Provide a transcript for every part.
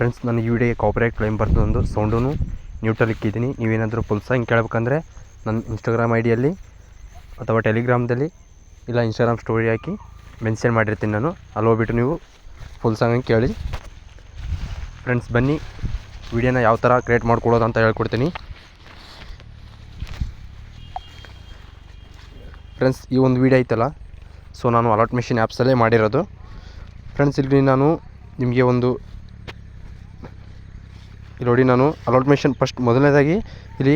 Friends ನಾನು ಈ ವಿಡಿಯೋಗೆ ಕಾಪರೇಟ್ ಕ್ಲೈಮ್ ಬರ್ತದೆ ಒಂದು ಸೌಂಡೂ ನ್ಯೂಟ್ರಲ್ ಇಕ್ಕಿದ್ದೀನಿ ನೀವೇನಾದರೂ ಫುಲ್ ಸಾಂಗ್ ಕೇಳಬೇಕಂದ್ರೆ ನನ್ನ ಇನ್ಸ್ಟಾಗ್ರಾಮ್ ಐ ಡಿಯಲ್ಲಿ ಅಥವಾ ಟೆಲಿಗ್ರಾಮ್ದಲ್ಲಿ ಇಲ್ಲ ಇನ್ಸ್ಟಾಗ್ರಾಮ್ ಸ್ಟೋರಿ ಹಾಕಿ ಮೆನ್ಷನ್ ಮಾಡಿರ್ತೀನಿ ನಾನು. ಅಲ್ಲಿ ಹೋಗ್ಬಿಟ್ಟು ನೀವು ಫುಲ್ ಸಾಂಗ್ ಕೇಳಿ. ಫ್ರೆಂಡ್ಸ್ ಬನ್ನಿ. ವಿಡಿಯೋನ ಯಾವ ಥರ ಕ್ರಿಯೇಟ್ ಮಾಡ್ಕೊಳ್ಳೋದು ಅಂತ ಹೇಳ್ಕೊಡ್ತೀನಿ. ಫ್ರೆಂಡ್ಸ್ ಈ ಒಂದು ವಿಡಿಯೋ ಐತಲ್ಲ ಸೊ ನಾನು ಅಲಾಟ್ ಮೆಷಿನ್ ಆ್ಯಪ್ಸಲ್ಲೇ ಮಾಡಿರೋದು. ಫ್ರೆಂಡ್ಸ್ ಇಲ್ಲಿ ನಾನು ನಿಮಗೆ ಒಂದು ಇಲ್ಲಿ ನೋಡಿ ನಾನು ಅಲಾಟ್ ಮೆಷಿನ್ ಫಸ್ಟ್ ಮೊದಲನೇದಾಗಿ ಇಲ್ಲಿ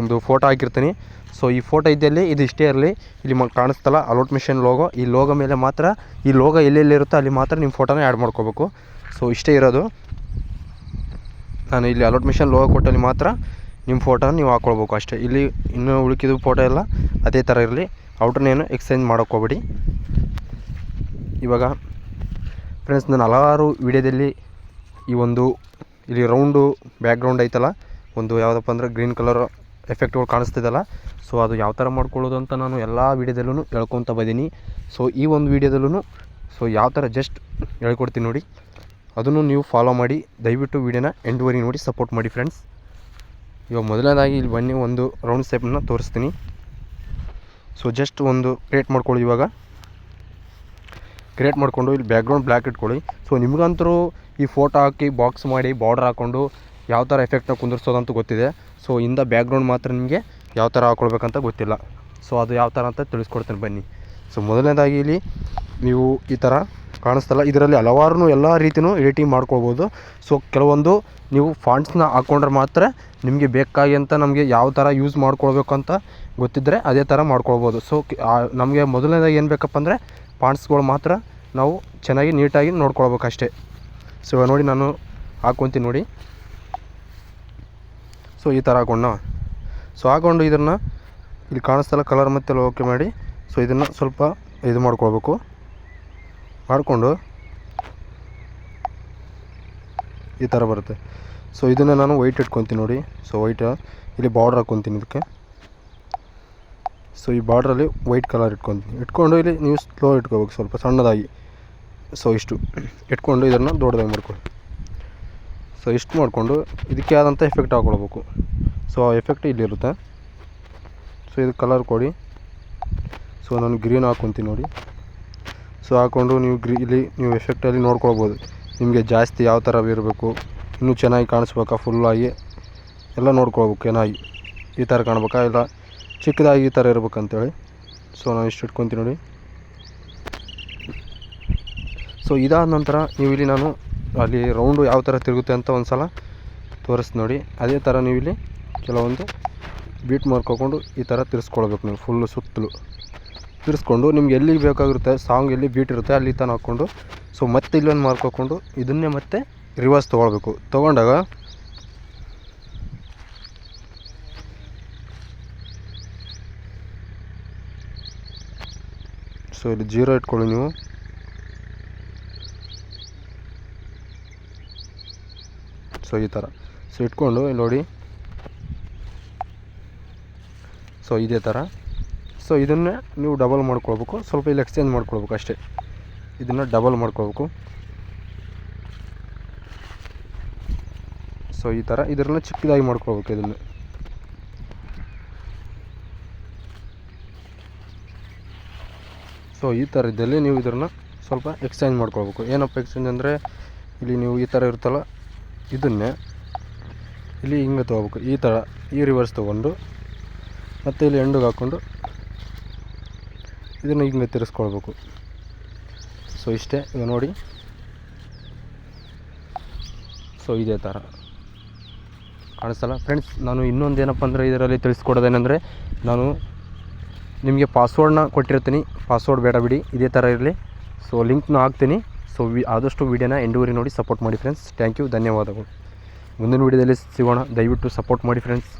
ಒಂದು ಫೋಟೋ ಹಾಕಿರ್ತೀನಿ. ಸೊ ಈ ಫೋಟೋ ಇದ್ದಲ್ಲಿ, ಇದು ಇಷ್ಟೇ ಇರಲಿ. ಇಲ್ಲಿ ಮ ಕಾಣಿಸ್ತಲ್ಲ ಅಲಾಟ್ ಮೆಷಿನ್ ಲೋಗೋ ಈ ಲೋಗೋ ಮೇಲೆ ಮಾತ್ರ, ಈ ಲೋಗೋ ಎಲ್ಲೆಲ್ಲಿರುತ್ತೋ ಅಲ್ಲಿ ಮಾತ್ರ ನಿಮ್ಮ ಫೋಟೋನ ಆ್ಯಡ್ ಮಾಡ್ಕೋಬೇಕು. ಸೊ ಇಷ್ಟೇ ಇರೋದು. ನಾನು ಇಲ್ಲಿ ಅಲಾಟ್ ಮೆಷಿನ್ ಲೋಗೋ ಕೊಟ್ಟಲ್ಲಿ ಮಾತ್ರ ನಿಮ್ಮ ಫೋಟೋನ ನೀವು ಹಾಕ್ಕೊಳ್ಬೇಕು ಅಷ್ಟೇ. ಇಲ್ಲಿ ಇನ್ನೂ ಉಳುಕಿದ ಫೋಟೋ ಎಲ್ಲ ಅದೇ ಥರ ಇರಲಿ. ಔಟ್ರನ್ನೇನು ಎಕ್ಸ್ಚೇಂಜ್ ಮಾಡೋಕೆ ಹೋಗ್ಬೇಡಿ. ಇವಾಗ ಫ್ರೆಂಡ್ಸ್ ನಾನು ಹಲವಾರು ವಿಡಿಯೋದಲ್ಲಿ ಈ ಒಂದು ಇಲ್ಲಿ ರೌಂಡು ಬ್ಯಾಕ್ಗ್ರೌಂಡ್ ಐತಲ್ಲ, ಒಂದು ಯಾವುದಪ್ಪ ಅಂದ್ರೆ ಗ್ರೀನ್ ಕಲರ್ ಎಫೆಕ್ಟ್ಗಳು ಕಾಣಿಸ್ತಿದಲ್ಲ. ಸೊ ಅದು ಯಾವ ಥರ ಮಾಡ್ಕೊಳ್ಳೋದು ಅಂತ ನಾನು ಎಲ್ಲ ವೀಡಿಯೋದಲ್ಲೂ ಹೇಳ್ಕೊತ ಬಂದೀನಿ. ಸೊ ಈ ಒಂದು ವೀಡಿಯೋದಲ್ಲೂ ಸೊ ಯಾವ ಥರ ಜಸ್ಟ್ ಹೇಳ್ಕೊಡ್ತೀನಿ ನೋಡಿ. ಅದನ್ನು ನೀವು ಫಾಲೋ ಮಾಡಿ, ದಯವಿಟ್ಟು ವೀಡಿಯೋನ ಎಂಡ್ವರೆಗೆ ನೋಡಿ ಸಪೋರ್ಟ್ ಮಾಡಿ ಫ್ರೆಂಡ್ಸ್ ಇವಾಗ ಮೊದಲನೇದಾಗಿ ಇಲ್ಲಿ ಬನ್ನಿ, ಒಂದು ರೌಂಡ್ ಸೇಪನ್ನು ತೋರಿಸ್ತೀನಿ. ಸೊ ಜಸ್ಟ್ ಒಂದು ಕ್ರಿಯೇಟ್ ಮಾಡ್ಕೊಳ್ಳಿ ಇವಾಗ. ಕ್ರಿಯೇಟ್ ಮಾಡಿಕೊಂಡು ಇಲ್ಲಿ ಬ್ಯಾಕ್ಗ್ರೌಂಡ್ ಬ್ಲ್ಯಾಕ್ ಇಟ್ಕೊಳ್ಳಿ. ಸೊ ನಿಮ್ಗಂತರೂ ಈ ಫೋಟೋ ಹಾಕಿ ಬಾಕ್ಸ್ ಮಾಡಿ ಬಾರ್ಡರ್ ಹಾಕ್ಕೊಂಡು ಯಾವ ಥರ ಎಫೆಕ್ಟ್ನ ಕುಂದಿರ್ಸೋದಂತ ಗೊತ್ತಿದೆ. ಸೊ ಇಂದ ಬ್ಯಾಕ್ಗ್ರೌಂಡ್ ಮಾತ್ರ ನಿಮಗೆ ಯಾವ ಥರ ಹಾಕ್ಕೊಳ್ಬೇಕಂತ ಗೊತ್ತಿಲ್ಲ. ಸೊ ಅದು ಯಾವ ಥರ ಅಂತ ತಿಳಿಸ್ಕೊಡ್ತೀನಿ ಬನ್ನಿ. ಸೊ ಮೊದಲನೇದಾಗಿ ಇಲ್ಲಿ ನೀವು ಈ ಥರ ಕಾಣಿಸ್ತಲ್ಲ, ಇದರಲ್ಲಿ ಹಲವಾರು ಎಲ್ಲ ರೀತಿಯೂ ಎಡಿಟಿಂಗ್ ಮಾಡ್ಕೊಳ್ಬೋದು. ಸೊ ಕೆಲವೊಂದು ನೀವು ಫಾಂಟ್ಸ್ನ ಹಾಕ್ಕೊಂಡ್ರೆ ಮಾತ್ರ ನಿಮಗೆ ಬೇಕಾಗಿ ಅಂತ ನಮಗೆ ಯಾವ ಥರ ಯೂಸ್ ಮಾಡ್ಕೊಳ್ಬೇಕು ಅಂತ ಗೊತ್ತಿದ್ದರೆ ಅದೇ ಥರ ಮಾಡ್ಕೊಳ್ಬೋದು. ಸೊ ನಮಗೆ ಮೊದಲನೇದಾಗಿ ಏನು ಬೇಕಪ್ಪ ಅಂದರೆ ಫಾಂಟ್ಸ್ಗಳು ಮಾತ್ರ ನಾವು ಚೆನ್ನಾಗಿ ನೀಟಾಗಿ ನೋಡ್ಕೊಳ್ಬೇಕು ಅಷ್ಟೇ ಸೊ ನೋಡಿ ನಾನು ಹಾಕೊತೀನಿ ನೋಡಿ. ಸೊ ಈ ಥರ ಹಾಕೊಂಡ ಸೊ ಹಾಕೊಂಡು ಇದನ್ನು ಇಲ್ಲಿ ಕಾಣಿಸ್ತಲ್ಲ ಕಲರ್ ಮತ್ತೆಲ್ಲ ಓಕೆ ಮಾಡಿ. ಸೊ ಇದನ್ನು ಸ್ವಲ್ಪ ಇದು ಮಾಡ್ಕೊಳ್ಬೇಕು. ಮಾಡಿಕೊಂಡು ಈ ಥರ ಬರುತ್ತೆ. ಸೊ ಇದನ್ನು ನಾನು ವೈಟ್ ಇಟ್ಕೊತೀನಿ ನೋಡಿ. ಸೊ ವೈಟ್ ಇಲ್ಲಿ ಬಾರ್ಡ್ರ್ ಹಾಕ್ಕೊತೀನಿ ಇದಕ್ಕೆ. ಸೊ ಈ ಬಾರ್ಡ್ರಲ್ಲಿ ವೈಟ್ ಕಲರ್ ಇಟ್ಕೊತೀನಿ. ಇಟ್ಕೊಂಡು ಇಲ್ಲಿ ನೀವು ಸ್ಲೋ ಇಟ್ಕೋಬೇಕು ಸ್ವಲ್ಪ ಸಣ್ಣದಾಗಿ. ಸೊ ಇಷ್ಟು ಇಟ್ಕೊಂಡು ಇದನ್ನು ದೊಡ್ಡದಾಗಿ ಮಾಡ್ಕೊಳ್ಳಿ. ಸೊ ಇಷ್ಟು ಮಾಡಿಕೊಂಡು ಇದಕ್ಕೆ ಆದಂಥ ಎಫೆಕ್ಟ್ ಹಾಕ್ಕೊಳ್ಬೇಕು ಸೊ ಆ ಎಫೆಕ್ಟ್ ಇಲ್ಲಿರುತ್ತೆ. ಸೊ ಇದು ಕಲರ್ ಕೊಡಿ. ಸೊ ನಾನು ಗ್ರೀನ್ ಹಾಕ್ಕೊತೀನಿ ನೋಡಿ. ಸೊ ಹಾಕ್ಕೊಂಡು ನೀವು ಗ್ರೀ ಇಲ್ಲಿ ನೀವು ಎಫೆಕ್ಟಲ್ಲಿ ನೋಡ್ಕೊಳ್ಬೋದು. ನಿಮಗೆ ಜಾಸ್ತಿ ಯಾವ ಥರ ಇರಬೇಕು, ಇನ್ನೂ ಚೆನ್ನಾಗಿ ಕಾಣಿಸ್ಬೇಕಾ ಫುಲ್ಲಾಗಿ ಎಲ್ಲ ನೋಡ್ಕೊಳ್ಬೇಕು, ಚೆನ್ನಾಗಿ. ಈ ಥರ ಕಾಣ್ಬೇಕಾ, ಇಲ್ಲ ಚಿಕ್ಕದಾಗಿ ಈ ಥರ ಇರ್ಬೇಕಂತೇಳಿ. ಸೊ ನಾನು ಇಷ್ಟು ಇಟ್ಕೊತೀನಿ ನೋಡಿ. ಸೊ ಇದಾದ ನಂತರ ನೀವು ಇಲ್ಲಿ ನಾನು ಅಲ್ಲಿ ರೌಂಡು ಯಾವ ಥರ ತಿರುಗುತ್ತೆ ಅಂತ ಒಂದು ಸಲ ತೋರಿಸ್ತೀನಿ ನೋಡಿ. ಅದೇ ಥರ ನೀವು ಇಲ್ಲಿ ಕೆಲವೊಂದು ಬೀಟ್ ಮಾಡ್ಕೊಂಡು ಈ ಥರ ತಿರ್ಸ್ಕೊಳ್ಬೇಕು ನೀವು ಫುಲ್ಲು ಸುತ್ತಲೂ. ತಿರ್ಸ್ಕೊಂಡು ನಿಮ್ಗೆ ಎಲ್ಲಿಗೆ ಬೇಕಾಗಿರುತ್ತೆ ಸಾಂಗ್ ಎಲ್ಲಿ ಬೀಟ್ ಇರುತ್ತೆ ಅಲ್ಲಿ ತನಕ ಹಾಕ್ಕೊಂಡು ಸೊ ಮತ್ತೆ ಇಲ್ಲೊಂದು ಮಾರ್ಕೊಂಡು ಇದನ್ನೇ ಮತ್ತೆ ರಿವರ್ಸ್ ತೊಗೊಳ್ಬೇಕು. ತೊಗೊಂಡಾಗ ಸೊ ಇಲ್ಲಿ ಜೀರೋ ಇಟ್ಕೊಳ್ಳಿ ನೀವು. ಸೊ, ಈ ಥರ ಸೊ, ಇಟ್ಕೊಂಡು ನೋಡಿ. ಸೊ, ಇದೇ ಥರ ಸೊ, ಇದನ್ನೇ ನೀವು ಡಬಲ್ ಮಾಡ್ಕೊಳ್ಬೇಕು. ಸ್ವಲ್ಪ ಇಲ್ಲಿ ಎಕ್ಸ್ಚೇಂಜ್ ಮಾಡ್ಕೊಳ್ಬೇಕು ಅಷ್ಟೇ. ಇದನ್ನು ಡಬಲ್ ಮಾಡ್ಕೊಳ್ಬೇಕು. ಸೊ, ಈ ಥರ ಇದರನ್ನ ಚಿಕ್ಕದಾಗಿ ಮಾಡ್ಕೊಳ್ಬೇಕು ಇದನ್ನು. ಸೊ, ಈ ಥರ ಇದ್ದಲ್ಲಿ ನೀವು ಇದನ್ನು ಸ್ವಲ್ಪ ಎಕ್ಸ್ಚೇಂಜ್ ಮಾಡ್ಕೊಳ್ಬೇಕು. ಏನಪ್ಪ ಎಕ್ಸ್ಚೇಂಜ್ ಅಂದರೆ, ಇಲ್ಲಿ ನೀವು ಈ ಥರ ಇರುತ್ತಲ್ಲ ಇದನ್ನೇ ಇಲ್ಲಿ ಹಿಂಗೆ ತೊಗೋಬೇಕು. ಈ ಥರ, ಈ ರಿವರ್ಸ್ ತೊಗೊಂಡು, ಮತ್ತು ಇಲ್ಲಿ ಎಂಡಿಗೆ ಹಾಕ್ಕೊಂಡು ಇದನ್ನು ಹಿಂಗೆ ತಿರ್ಸ್ಕೊಳ್ಬೇಕು. ಸೊ ಇಷ್ಟೇ. ಈಗ ನೋಡಿ. ಸೊ ಇದೇ ಥರ. ಕಾಣಿಸ್ತಲ್ಲ? ಫ್ರೆಂಡ್ಸ್ ನಾನು ಇನ್ನೊಂದು ಏನಪ್ಪ ಅಂದರೆ ಇದರಲ್ಲಿ ತಿಳಿಸ್ಕೊಡೋದೇನೆಂದರೆ, ನಾನು ನಿಮಗೆ ಪಾಸ್ವರ್ಡ್ನ ಕೊಟ್ಟಿರ್ತೀನಿ. ಪಾಸ್ವರ್ಡ್ ಬೇಡ ಬಿಡಿ. ಇದೇ ಥರ ಇರಲಿ. ಸೊ ಲಿಂಕ್ನ ಹಾಕ್ತೀನಿ. ಸೊ ವಿ ಆದಷ್ಟು ವೀಡಿಯೋನ ಎಂಡೂರಿ ನೋಡಿ ಸಪೋರ್ಟ್ ಮಾಡಿ ಫ್ರೆಂಡ್ಸ್ ಥ್ಯಾಂಕ್ ಯು ಧನ್ಯವಾದಗಳು. ಮುಂದಿನ ವೀಡಿಯೋದಲ್ಲಿ ಸಿಗೋಣ. ದಯವಿಟ್ಟು ಸಪೋರ್ಟ್ ಮಾಡಿ ಫ್ರೆಂಡ್ಸ್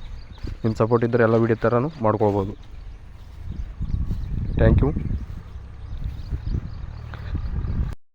ನಿಮ್ಮ ಸಪೋರ್ಟ್ ಇದ್ದರೆ ಎಲ್ಲ ವೀಡಿಯೋ ಥರನೂ ಮಾಡ್ಕೊಳ್ಬೋದು. Thank you